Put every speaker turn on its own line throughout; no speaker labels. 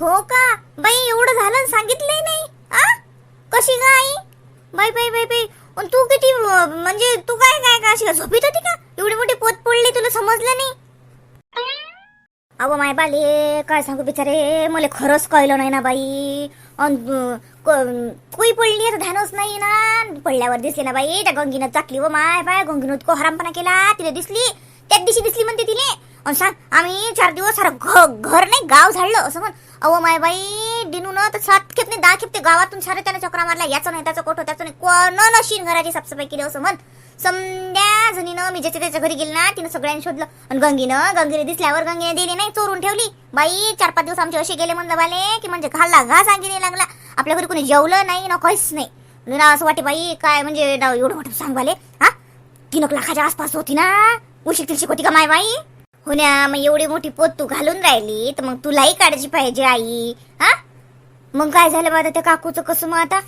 हो का? बाई एवढं झालं सांगितलंय नाही. आ? कशी आई? बाई बाई बाई बाई. तू किती म्हणजे तू काय काय का अशी का झोपीत होती का? एवढी मोठी पोत पडली तुला समजलं नाही? अहो माय बाले काय सांगू बिचारे? मला खरंच कळलं नाही ना बाई. अन कुई पडली तर ध्यानच नाही ना. पडल्यावर दिसली ना बाई. त्या गंगीनं चाकली व माय बाय गंगीनं इतकं हरामपणा केला तिला दिसली. त्याच दिवशी दिसली म्हणते तिने अन सांग आम्ही चार दिवस सारं घ- घर नाही गाव झाडलं असं म्हण. अहो माय बाई डिनून तर सात खेपने नाही दहा खेप ते गावातून सारे त्याने चक्रा मारला याचं नाही त्याचं कोठं त्याचं नाही. कोण नशीन घराची साफसफाई केली असं म्हण. समद्या जणीनं मी ज्याच्या त्याच्या घरी गेली ना तिनं सगळ्यांनी शोधलं. आणि गंगीनं गंगीने दिसल्यावर गंगीने दिली नाही चोरून ठेवली. बाई चार पाच दिवस आमचे असे गेले म्हणलं बाले की म्हणजे घाला घास आणखी लागला. आपल्या घरी कोणी जेवलं नाही ना काहीच नाही. ना असं वाटे बाई काय म्हणजे एवढं मोठं सांग बाले हा? तीन लाखाच्या आसपास होती ना? उशीक तिलशी होती का माय बाई? होण्या मग एवढी मोठी पोत तू घालून राहिली तर मग तुलाही काळजी पाहिजे आई. हा? मग काय झालं बा त्या काकूचं कसं मग आता?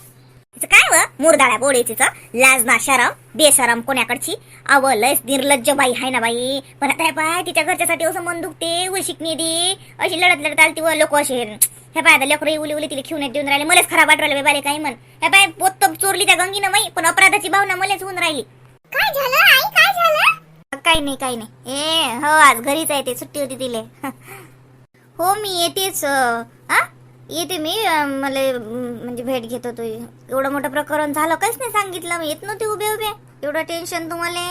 तिचं काय व? मुरदाळ्या बोडीच लाज ना शरम बेसरम कोण्याकडची अव लयच निर्लज्ज बाई हाय ना बाई. पण आता हे पाय तिच्या घरच्यासाठी असं मन दुखते शिकणे दे. अशी लढत लढत आलती व लोक असे. हे पाय आता लेकरं उली उली तिला घेऊन देऊन राहिले. मलाच खराब वाटवलं राहिले बाई काही म्हण. हे पाय पोत चोरली त्या गंगीनं माई पण अपराधाची भावना मलाच होऊन राहिली. काय झालं आई? काय झालं काही नाही काही नाही. ए हो आज घरीच आहे ते सुट्टी होती तिले. हो मी येतेच आ? येते मी मला म्हणजे भेट घेत तू. एवढं मोठं प्रकरण झालं काहीच नाही सांगितलं मी येत नव्हते उभे उभे एवढं टेन्शन तुम्हाला.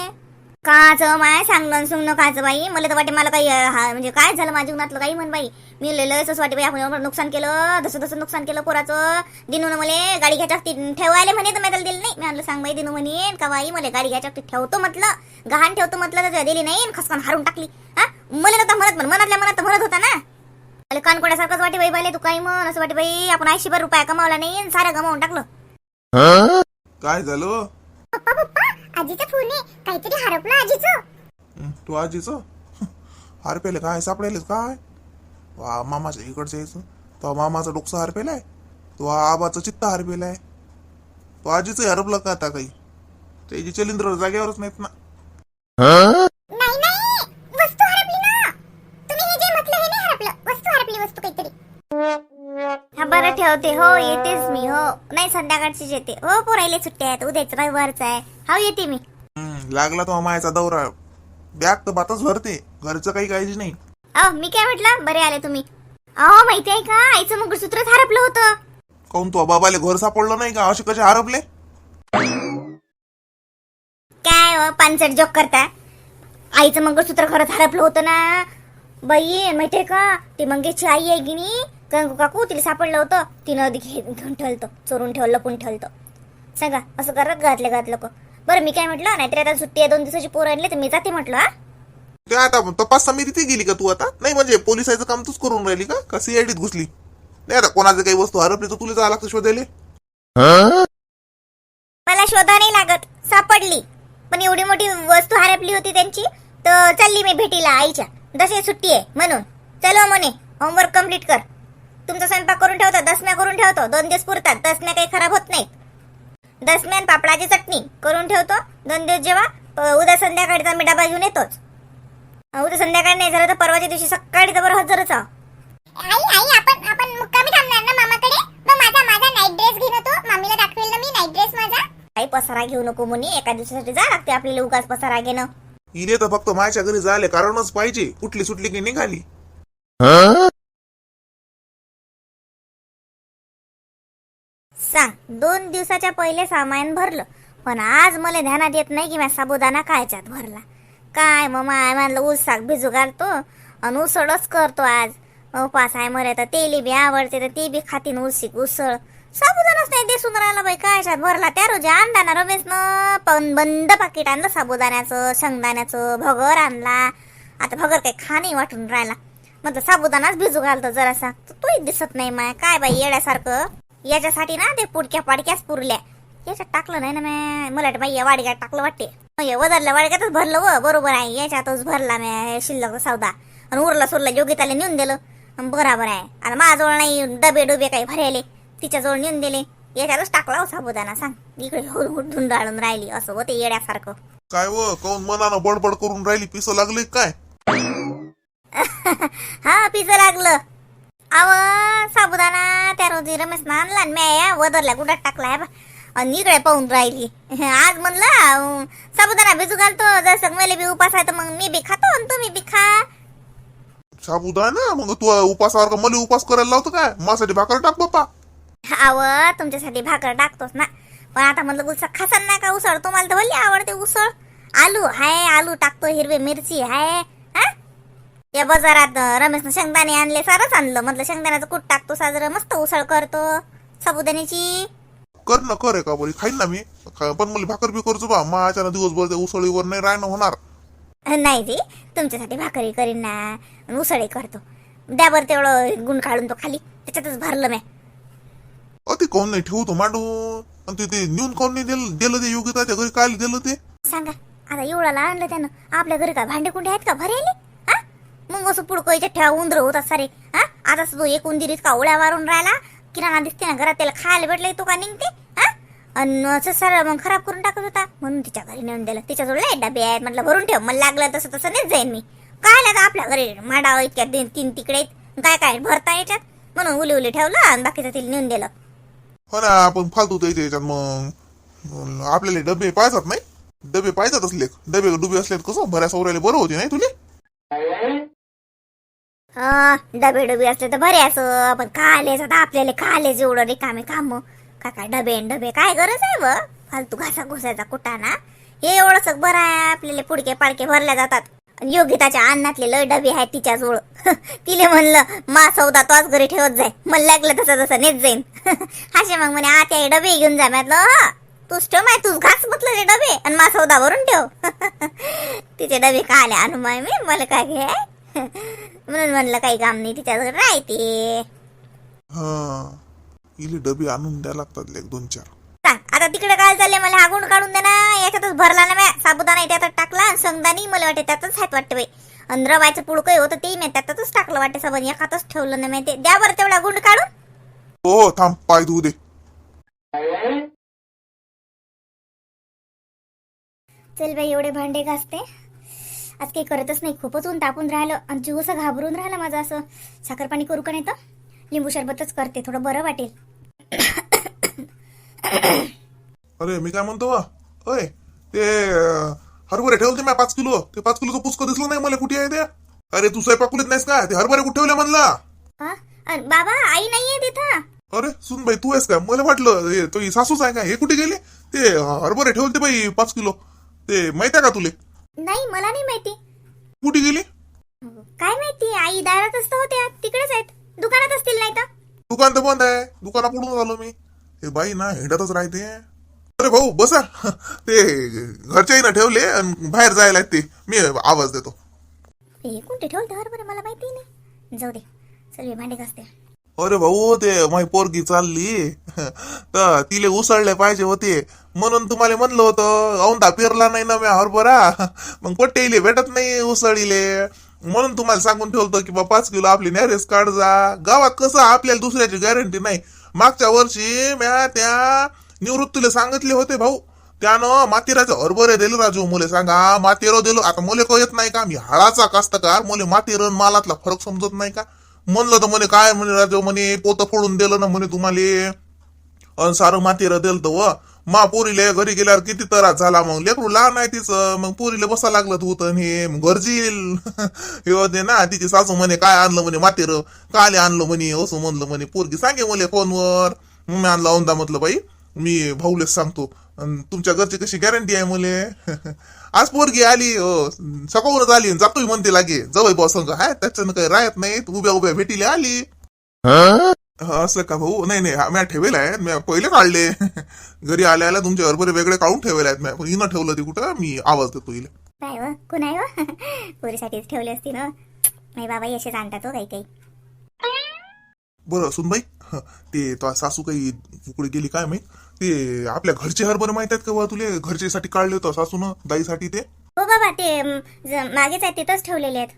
काच माय सांगणं सुंगणं काच बाई? मला तर वाटे मला काही हा, म्हणजे काय झालं माझ्या जीवनातलं काही म्हण बाई? मी लय लयच वाटे बाई आपण एवढं नुकसान केलं जसं जसं नुकसान केलं पोराचं. दिनून मला गाडी घ्यायच्या ठेवायला म्हणे तर मी त्याला दिली नाही. मी म्हणलं सांग बाई दिनू म्हणे का बाई मला गाडी घ्यायच्या ठेवतो म्हटलं. गहाण ठेवतो म्हटलं तर दिली नाही आणि खसकान हारून टाकली. हा? मला नव्हता म्हणत पण मनातल्या मनात तर म्हणत होता ना. अरे कानकोड्यासारखंच वाटे बाई बाई तू काही म्हण असं वाटे बाई आपण ऐंशी रुपया कमावला नाही सारं गमावून टाकलं.
काय झालं?
आजीचा फोन आहे. काहीतरी हरपलं आजीचं.
तू आजीचं? हारपेले काय? सापडेलेच काय? वा मामाच्या इकडचं यायचं. तो मामाचा डोकसा हारपेलाय? तो आबाचं चित्त हारपेलाय? तो आजीचं हरपलं का आता काही? त्याची चलिंद्र जागेवरच नाहीत ना.
ठेवते. हो येतेच मी हो. नाही संध्याकाळचीच येते हो पोरायले सुट्ट्या आहेत. उद्याच रविवारच आहे. हो येते मी.
हं, लागला तो मायाचा दौरा. बॅग तर बातच भरते. घरचं काही काळजी नाही.
अहो मी काय म्हटलं? बरे आले तुम्ही. अहो माहिती आहे का? आईचं मंगळसूत्रच हरपलं होतं.
काऊन तो बाबाले घर सापडलं नाही का? असे कसे हरपले?
काय हो, पानसट जोक करता? आईचं मंगळसूत्र खरंच हरपलं होतं ना? बाई माहितीये का? ती मंगेशची आई आहे की नाही? गंगू काकू तिला सापडलं होतं. तिनं घेऊन ठेवलं चोरून ठेवलं लपून ठेवलं सांगा असं करत घातले घात लोक. बरं मी काय म्हटलं नाहीतर आता सुट्टी आहे दोन दिवसाची पोरं आणले तर मी जाते म्हटलं हा?
ते आता तपास समिती ती गेली का तू आता? नाही म्हणजे पोलिसाचं काम तूच करून राहिली का? का सीआयडीत घुसली? नाही आता कोणाचे काही वस्तू हरपली तर तुला जावं लागतं शोधायला?
मला शोधा नाही लागत सापडली. पण एवढी मोठी वस्तू हरपली होती त्यांची तर चालली मी भेटीला आईच्या. दशे सुट्टी आहे म्हणून. चलो म्हणे होमवर्क कंप्लीट कर. तुमचा स्वयंपाक करून ठेवतो दसम्या करून ठेवतो दोन दिवस पुरतात दसम्या काही खराब होत नाहीत. दसम्यान पापडाची चटणी करून ठेवतो दोन दिवस जेव्हा उद्या संध्याकाळीचा मी डबा घेऊन येतोच. उद्या संध्याकाळी नाही झालं तर परवाच्या दिवशी सकाळी जबर हजरच आहो.
आई आई आपण आपण मुक्कामी थांबणार ना मामाकडे? मग माझा माझा नाईट ड्रेस घेऊन येतो. मामीला दाखवेल ना मी नाईट ड्रेस माझा.
काही पसारा घेऊ नको मुनी एका दिवसासाठी जा लागते आपल्याला उगाच पसारा घेणं.
इले तर फक्त माझ्या घरी झाले कारणच पाहिजे. कुठली सुटली की निघाली.
सांग दोन दिवसाच्या पहिले सामान भरलं पण आज मला ध्यानात येत नाही की मी साबुदाणा कायच्यात भरला. काय मग माय म्हणलं ऊस साग भिजू घालतो आणि उसळच करतो आज. उपास आहे मरे तर तेली बी आवडते तर ते बी खातीन उसिक उसळ. साबुदाणाच नाही दिसून राहिला बाई कायच्यात भरला? त्या रोजी आणला ना न पण बंद पाकिट आणलं साबुदाण्याचं शेंगदाण्याचं भगर आणला. आता भगर काही खाणे वाटून राहिला. मग साबुदाणाच भिजू घालतो जरासा. तर दिसत नाही माय. काय बाई येड्यासारखं? याच्यासाठी ना ते पुडक्या पाडक्याच पुरल्या. याच्यात टाकलं नाही ना मॅ मला बाई या वाडग्यात टाकलं वाटते. हे वदरल्या वाडग्यातच भरलं व. बरोबर आहे. याच्यातच भरला मॅ हे शिल्लक सौदा. आणि उरला सुरला योगिताला नेऊन दिलं. बराबर आहे. आता माझ्याजवळ नाही. डबे डुबे काही भरायले तिच्याजवळ नेऊन दिले. याच्यातच टाकला हो साबुदाणा. सांग. इकडे धुंडाळून राहिली. असं होते येड्यासारखं.
काय व? काऊन मनानं बडबड करून राहिली? पिसं लागले काय?
हा पिझ्झा लागलं. अव साबुदाणा त्या रोजी रमेशनं आणला आणि मी वदरल्या गुडात टाकलाय बा. आणि इकडे पाहून राहिली. आज म्हणलं अं, साबुदाणा भिजू घालतो जसं मला बी उपास आहे तर मग मी बी खातो आणि तुम्ही बी खा.
साबुदाणा? मग तू उपासावर का मला उपास करायला लावतो काय? माझ्यासाठी भाकर टाक बाप्पा.
आव तुमच्यासाठी भाकर टाकतोच ना. पण आता म्हणलं उसळ खासान ना का उसळ? तुम्हाला तर भली आवडते उसळ. आलू हाय आलू टाकतो हिरवी मिरची हाय? या बाजारात रमेशनं शेंगदाणे आणले सारच आणलं. म्हटलं शेंगदाण्याचं कूट टाकतो साजरं मस्त उसळ करतो. साबुदाण्याची.
कर ना कर का बोली? खाईन ना मी. खा- पण मला भाकर बी करतो बा. माझ्या दिवसभर त्या उसळीवर नाही राहणं होणार.
नाही जी तुमच्यासाठी भाकरी करीन ना. आणि उसळी करतो. द्या बरं तेवढं गुण काढून तो खाली. त्याच्यातच भरलं मी
अ ते कोण नाही ठेवतो मांडून. आणि ते ते नेऊन कोण नाही दिलं दिलं ते योगिताच्या घरी? काय दिलं ते?
सांगा. आता एवढाला आणलं त्यानं. आपल्या घरी का भांडे कुंडे आहेत का? भरेले? हा मग असं पुडकोयच्या ठेवा उंदर होतात सारे. हा? आता तो एक उंदीर इतका उड्या मारून राहिला किराणा दिसते ना घरात त्याला खायला भेटलं तो का निघते? हा? आणि असं सर मग खराब करून टाकत होता. म्हणून तिच्या घरी नेऊन दिलं. तिच्याजवळ लय डबे आहेत म्हटलं भरून ठेव. मला लागलं तसं तसं नाही जाईन मी. काय आता आपल्या घरी? माडाव इतक्या तीन तीन तिकडे आहेत. काय काय भरता याच्यात? म्हणून उली उली ठेवलं आणि बाकीचं तिला नेऊन दिलं.
हो ना आपण फालतू द्यायचं याच्यात मग आपल्याला डबे पाहिजेत नाही? डबे पाहिजेत असले डबे डुबे असले तर कसं? बऱ्याच सवऱ्याला बरं होते नाही तुले?
डबे डबे असले तर बरे असं. पण कालेच आता आपल्याला कालेच एवढं रिकामे काम. काय काय डबे डबे काय गरज आहे व? फालतू घासा घुसायचा कुटाना. हे एवढंच बरं आहे आपल्याला पुडके पाडके भरल्या जातात. योगिताच्या अन्नातले लय डबे आहे तिच्या जवळ तिले म्हणलं मा सौदा तोच घरी ठेवत जाय. मला लागलं तसं तसं नेत जाईन. असे मग म्हणे आता डबे घेऊन जा. म्हटलं तूच ठेव माय तूच घास म्हटलं ते डबे. आणि मा सौदा भरून ठेव. तिचे डबे का आले आणू माय मी मला काय घ्याय? म्हणून म्हणलं काही काम नाही तिच्याजवळ राहते.
हा. इले डबे आणून द्या लागतात एक दोन चार.
सांग आता तिकडे काय चालले मला हा गुण काढून दे ना. याच्यातच भरला ना म्या. साबुदाणा त्यातच टाकला आणि शेंगदाणी मला वाटते त्यातच आहेत वाटतं बाई. आणि रवायचं पुडकं होतं ते मी त्यातच टाकलं वाटते सबन एकातच ठेवलं ना मी ते द्या बरं तेवढा गुंड काढून.
हो थांब पाय धुऊ दे.
चल बाई एवढे भांडे घासते. आज काही करतच नाही. खूपच ऊन तापून राहिलं आणि जीव असं घाबरून राहिलं माझं असं. साखर पाणी करू का नाही तर? लिंबू सरबतच करते थोडं बरं वाटेल.
अरे मी काय म्हणतो? वा अय ते अं, हरभरे ठेवले मी पाच किलो. ते पाच किलोचं पुचकं दिसलं नाही मला. कुठे आहे ते? अरे तू स्वयंपाक कुलीत नाहीस का ते हरभरे कुठे ठेवले म्हणला?
हा? अन बाबा आई नाहीये तिथं
अरे सुन बाई तू आहेस का मला वाटलं हे तो ही सासूच आहे का हे कुठे गेले? ते हरभरे ठेवले बाई पाच किलो. ते माहिती आहे का तुले?
नाही मला नाही माहिती.
कुठे गेली?
काय माहिती आई दारातच तर होत्या तिकडेच आहेत. दुकानात असतील नाही तर.
दुकान तर बंद आहे. दुकाना पडून आलो मी. हे बाई ना हिंडतच राहते. अरे भाऊ बसा. ते घरच्याही ना ठेवले आणि बाहेर जायला आहेत ते. मी आवाज देतो.
हे कोणते ठेवलं हरभरे मला माहिती नाही. जाऊ दे. सर्व भांडे घासते.
अरे भाऊ ते माही पोरगी चालली. तर तिले उसळले पाहिजे होते. म्हणून तुम्हाला म्हणलं होतं औंधा पेरला नाही ना मी हरभरा? मग पट्टेले भेटत नाही उसळीले. म्हणून तुम्हाला सांगून ठेवतो की बा पाच किलो आपली नॅरेस काढ जा. गावात कसं आपल्याला दुसऱ्याची गॅरंटी नाही. मागच्या वर्षी म्या त्या निवृत्तीला सांगितले होते भाऊ. त्यानं मातेराचं हरभरे दिले राजू मुले सांगा मातेरो दिलो. आता मुले येत नाही का? मी हळाचा कास्तकार मुले मातेर मालातला फरक समजत नाही का? म्हणलं तर म्हणे काय म्हणे राजे म्हणे पोतं फोडून दिलं ना म्हणे तुम्हाला. अन सारं मातीर दिलं व. मा पोरीले घरी गेल्यावर किती त्रास झाला मग. लेकरू लहान आहे तिचं. मग पोरीले बसा लागलं होतं तर हे घरची हे ना. तिची सासू म्हणे काय आणलं म्हणे मातीर काले आणलं म्हणे? असं म्हणलं म्हणे. पोरगी सांगे मला फोनवर. मग मी आणलं औंदा म्हटलं बाई मी भाऊलेच सांगतो तुमच्या घरची कशी गॅरंटी आहे मुले? आज पोरगी आली अं, सकाळूनच आली जातोय म्हणते लागे. जवळ बसंग हाय त्याच्यानं काही राहत नाही उभ्या उभ्या भेटीले आली. हा, असं का भाऊ? नाही नाही मी ठेवेल आहे मी पहिले काढले. घरी आल्या आल्या तुमचे हरभरे वेगळे काढून ठेवले आहेत मी हिनं ठेवलं ते कुठं? मी आवाज देतो हिला.
काय व कोण आहे व पोरीसाठीच ठेवले असतील ना नाही बाबा असेच आणतात हो काही काही.
बरं सुनबाई ते तो सासू काही कुकडे गेली काय माहीत? ते आपल्या घरचे हरभरे माहीत आहेत का बा तुले? घरचेसाठी काढले होतं सासून दाईसाठी ते.
हो बाबा ते अम, ज- मागेच आहेत तिथंच ठेवलेले आहेत.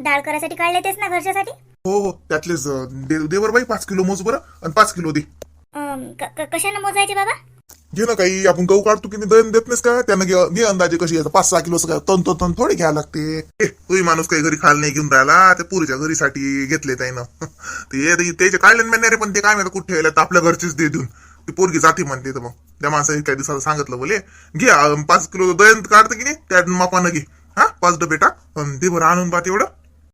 डाळ करायसाठी काढले तेच ना घरच्यासाठी?
हो हो त्यातलेच अं, दे देवर बाई पाच किलो मोज बरं आणि पाच किलो दे.
क- क- कशानं मोजायचे बाबा?
घे ना काही आपण गहू काढतो की नाही दळण देत नाहीस का? त्यानं घे घे अंदाजे कशी आहे पाच सहा किलोचं काय तन तन तन थोडी घ्यायला लागते. ए, तोही माणूस काही घरी खायला नाही घेऊन राहिला ते पुरीच्या घरीसाठी घेतले त्यानं ते ते- त्याचे काढले नाही रे पण ते काय म्हणतात कुठे ठेवले तर आपल्या घरचीच दे देऊन. ती पोरगी जाते म्हणते तर मग. त्या माणसाने काही दिवसाला सांगितलं बोले घे पाच किलो दळण काढतं की नाही त्या मापानं घे. हा पाच डबे टाक ते बरं आणून पाहते एवढं.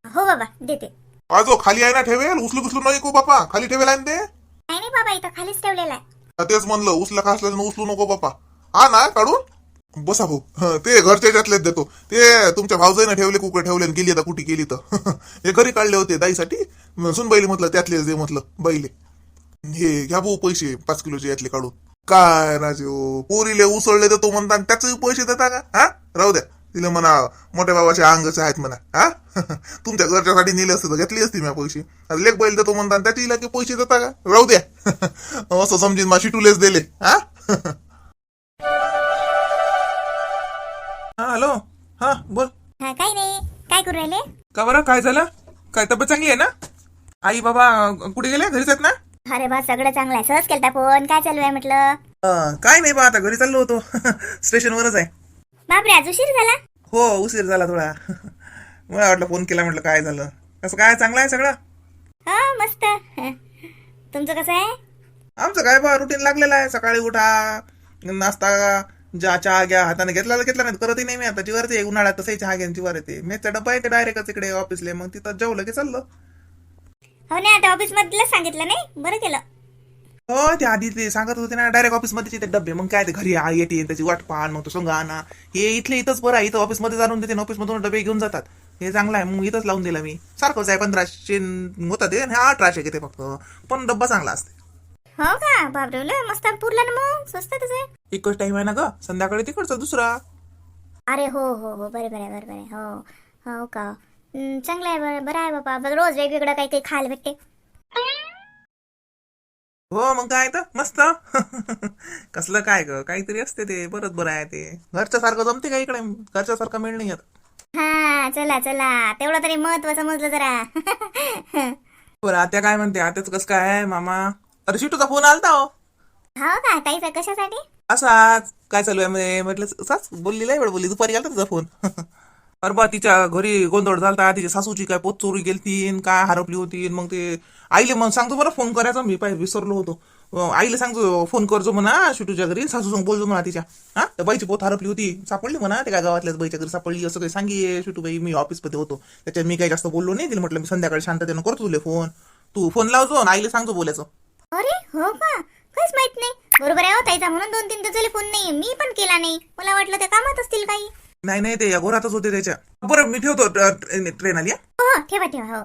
हो बाबा देते.
आजो खाली आहे ना ठेवेल उचलू उचलू नको बापा खाली ठेवेल आहे ना ते?
नाही नाही बाबा इथं खालीच ठेवलेला आहे.
तेच म्हणलं उचला का उचलू नको बापा हा ना काढून? बसा भाऊ. ते घरच्या याच्यातलेच देतो. ते तुमच्या भाऊजाईनं ठेवले कुकडे ठेवले आणि गेली आता कुठे गेली तर. हे घरी काढले होते दाईसाठी. सुन बैले म्हटलं त्यातलेच दे म्हटलं बैले हे घ्या भाऊ पैसे पाच किलोचे यातले काढून. काय राजे हो, पोरीले उसळले देतो म्हणता आणि त्याचे पैसे देता का? हा? राहू द्या. तिला म्हणा मोठ्या बाबाचे अंगचे आहेत म्हणा हा? तुमच्या घरच्यासाठी नेले असते तर घेतली असती मी पैसे. आता लेख बैल देतो म्हणता आणि त्याच्या इलाके पैसे देता का? राहू द्या. असं समजीन मा शिटूलेच दिले हा?
हा हॅलो हा बोल.
हा काही नाही काय करू राहिले?
का बरं? काय झालं? काय तब्येत चांगली आहे ना? आई बाबा कुठे गेले? घरीच आहेत ना?
अरे बा सगळं चांगलं आहे. सहज केलता फोन. काय चालू आहे म्हटलं?
काय नाही बा आता घरी चाललो होतो. स्टेशनवरच आहे.
बापरे आज उशीर झाला?
हो उशीर झाला थोडा. मला वाटलं फोन केला म्हटलं काय झालं? कसं काय? चांगलं आहे सगळं?
हा मस्त. तुमचं कसं आहे?
आमचं काय बा रुटीन लागलेलं आहे. सकाळी उठा नाश्ता जा चहा घ्या. हाताने घेतला तर घेतला नाही करतही नाही मी आता. जीवर येते उन्हाळ्यात तसंही चहा घ्या जीवर येते. मेचा डब्बा येते डायरेक्टच इकडे ऑफिसले मग तिथं जेवलं की चाललं.
हो नाही आता ऑफिस मधलंच सांगितलं नाही? बरं केलं.
हो ते आधी ते सांगत होते ना डायरेक्ट ऑफिसमध्ये ते डब्बे मग काय ते घरी आ- येते त्याची वाट पाहण मग तो संघ आणा. हे इथले इथंच बरं आहे इथं ऑफिसमध्ये जाणून देते ऑफिसमधून डबे घेऊन जातात. हे चांगलं आहे मग इथंच लावून दिला मी. सारखंच आहे पंधराशे होता ते आणि हे अठराशे घेते फक्त. पण डब्बा चांगला असते.
हो का? बापरे लय मस्त पुरला ना मग? स्वस्तच आहे
एकच टाइम आहे ना ग. संध्याकाळी तिकडचा दुसरा.
अरे हो हो हो. बरे बरे बरे बरे. हो हो का? हं, चांगलं आहे बरं बरं आहे बाबा रोज वेगवेगळं काही काही खायला भेटते.
हो मग काय तर. मस्त. कसलं काय ग? काहीतरी असते ते. बरंच बरं आहे ते. घरच्या सारखं जमते का इकडे? घरच्या सारखं मिळ नाही
हा चला चला. तेवढं तरी महत्त्व समजलं जरा.
बरं आत्या काय म्हणते? आत्याच कसं काय आहे मामा? अरे शिटूचा फोन आलता हो.
हो का? ताईचा कशासाठी?
असाच. काय चालू आहे म्हटलं असाच बोलली लय वेळ बोलली. दुपारी आलता तिचा फोन. अरे बा तिच्या घरी गोंधळ झाला तिच्या सासूची काय पोत चोरी गेलती काय हरपली होती मग ते आईले मग सांगतो बरं फोन करायचा. मी पाहिजे विसरलो होतो. आईला सांगतो फोन करजो म्हणा शिटूच्या घरी सासू सांग बोलतो म्हणा तिच्या. हा? त्या बाईची पोत हरपली होती. सापडली म्हणा ते काय गावातल्याच बाईच्या घरी सापडली असं काही सांगी शिटूबाई मी ऑफिसमध्ये होतो. त्याच्यात मी काही जास्त बोललो नाही तिला म्हटलं मी संध्याकाळी शांततेनं करतो तुले फोन तू फोन लावतो आणि आईला सांगतो बोलायचं.
अरे हो का? काहीच माहीत नाही. बरोबर आहे हो ताईचा म्हणून दोन तीन दिवसाले फोन नाही मी पण केला नाही. मला वाटलं ते कामात असतील काही.
नाही नाही ते या होते त्याच्या बरं मी ठेवतो ट्रेन आली हा.
हो, हो, ठेवा ठेवा हो